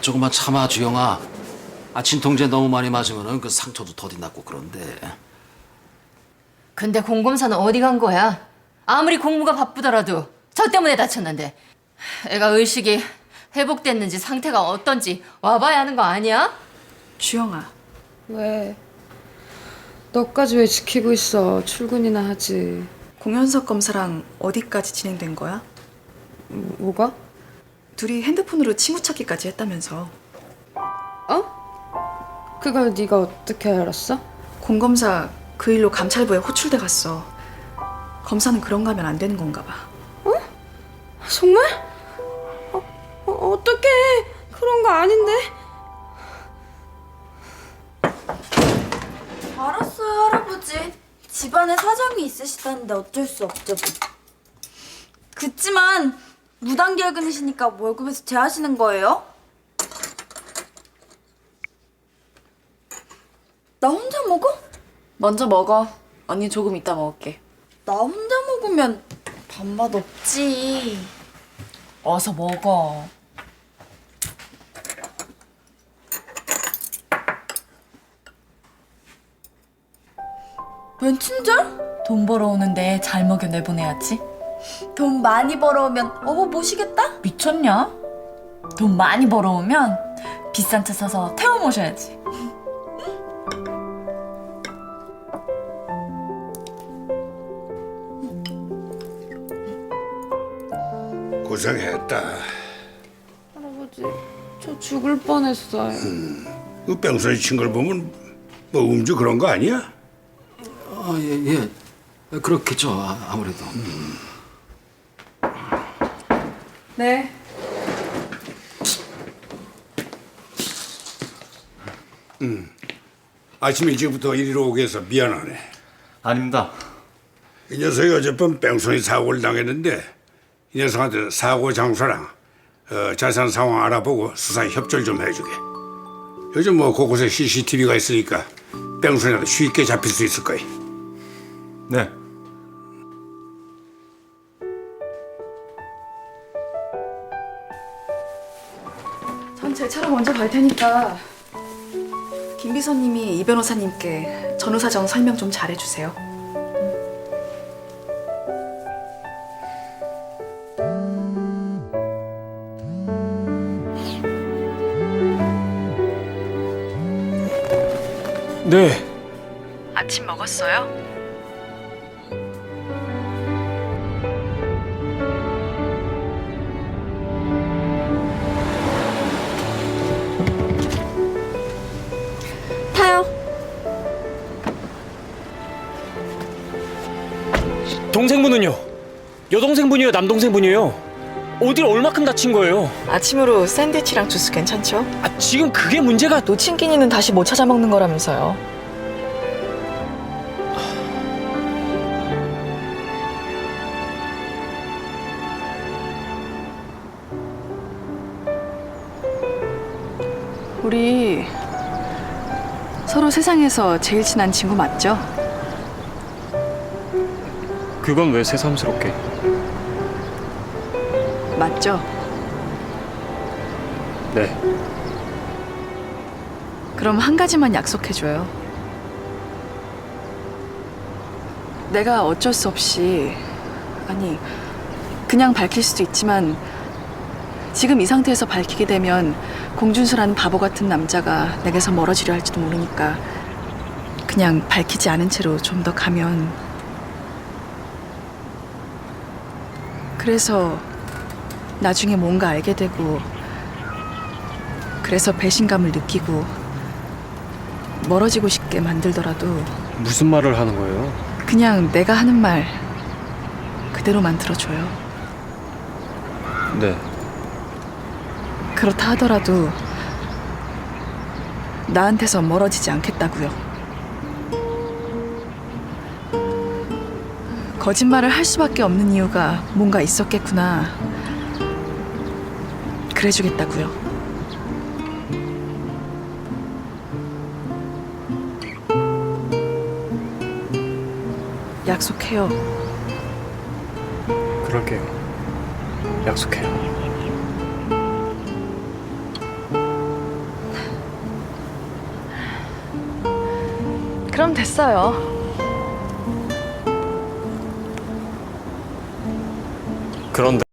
조금만 참아 주영아. 아 진통제 너무 많이 맞으면은 그 상처도 더디 났고 그런데. 근데 공검사는 어디 간 거야? 아무리 공무가 바쁘더라도 저 때문에 다쳤는데 애가 의식이 회복됐는지 상태가 어떤지 와봐야 하는 거 아니야? 주영아, 왜? 너까지 왜 지키고 있어? 출근이나 하지. 공연석 검사랑 어디까지 진행된 거야? 뭐- 뭐가? 둘이 핸드폰으로 친구 찾기까지 했다면서. 어? 그걸 네가 어떻게 알았어? 공 검사 그 일로 감찰부에 호출돼 갔어. 검사는 그런 거 하면 안 되는 건가 봐. 정말? 어, 어, 어떡해. 그런 거 아닌데. 알았어요, 할아버지. 집안에 사정이 있으시다는데 어쩔 수 없죠. 뭐. 그치만 무단결근이시니까 월급에서 제하시는 거예요? 나 혼자 먹어? 먼저 먹어. 언니 조금 이따 먹을게. 나 혼자 먹으면 밥맛 없지. 어서 먹어. 웬 친절? 돈 벌어오는데 잘 먹여 내보내야지. 돈 많이 벌어오면 어머 모시겠다? 미쳤냐? 돈 많이 벌어오면 비싼 차 사서 태워 모셔야지. 고생했다. 할아버지, 저 죽을 뻔했어요. 그 뺑소니 친 걸 보면 뭐 음주 그런 거 아니야? 아 예 예. 그렇겠죠 아, 아무래도. 네. 아침 일찍부터 이리로 오게 해서 미안하네. 아닙니다. 이 녀석이 어젯밤 뺑소니 사고를 당했는데 이 녀석한테 사고 장소랑 어, 자산 상황 알아보고 수사에 협조를 좀 해주게. 요즘 뭐 곳곳에 CCTV가 있으니까 뺑소니라도 쉽게 잡힐 수 있을 거야. 네. 전제 차로 먼저 갈 테니까 김 비서님이 이 변호사님께 전후 사정 설명 좀 잘해주세요. 네. 아침 먹었어요? 동생분은요? 여동생분이에요? 남동생분이에요? 어딜 얼마큼 다친 거예요? 아침으로 샌드위치랑 주스 괜찮죠? 아, 지금 그게 문제가 놓친 끼니는 다시 못 찾아 먹는 거라면서요. 우리 서로 세상에서 제일 친한 친구 맞죠? 그건 왜 새삼스럽게? 맞죠? 네. 그럼 한 가지만 약속해줘요. 내가 어쩔 수 없이, 아니, 그냥 밝힐 수도 있지만, 지금 이 상태에서 밝히게 되면 공준수라는 바보 같은 남자가 내게서 멀어지려 할지도 모르니까, 그냥 밝히지 않은 채로 좀 더 가면. 그래서 나중에 뭔가 알게 되고, 그래서 배신감을 느끼고, 멀어지고 싶게 만들더라도 무슨 말을 하는 거예요? 그냥 내가 하는 말 그대로만 들어줘요. 네. 그렇다 하더라도 나한테서 멀어지지 않겠다고요. 거짓말을 할 수밖에 없는 이유가 뭔가 있었겠구나. 그래 주겠다고요. 약속해요. 그럴게요. 약속해요. 그럼 됐어요. 그런데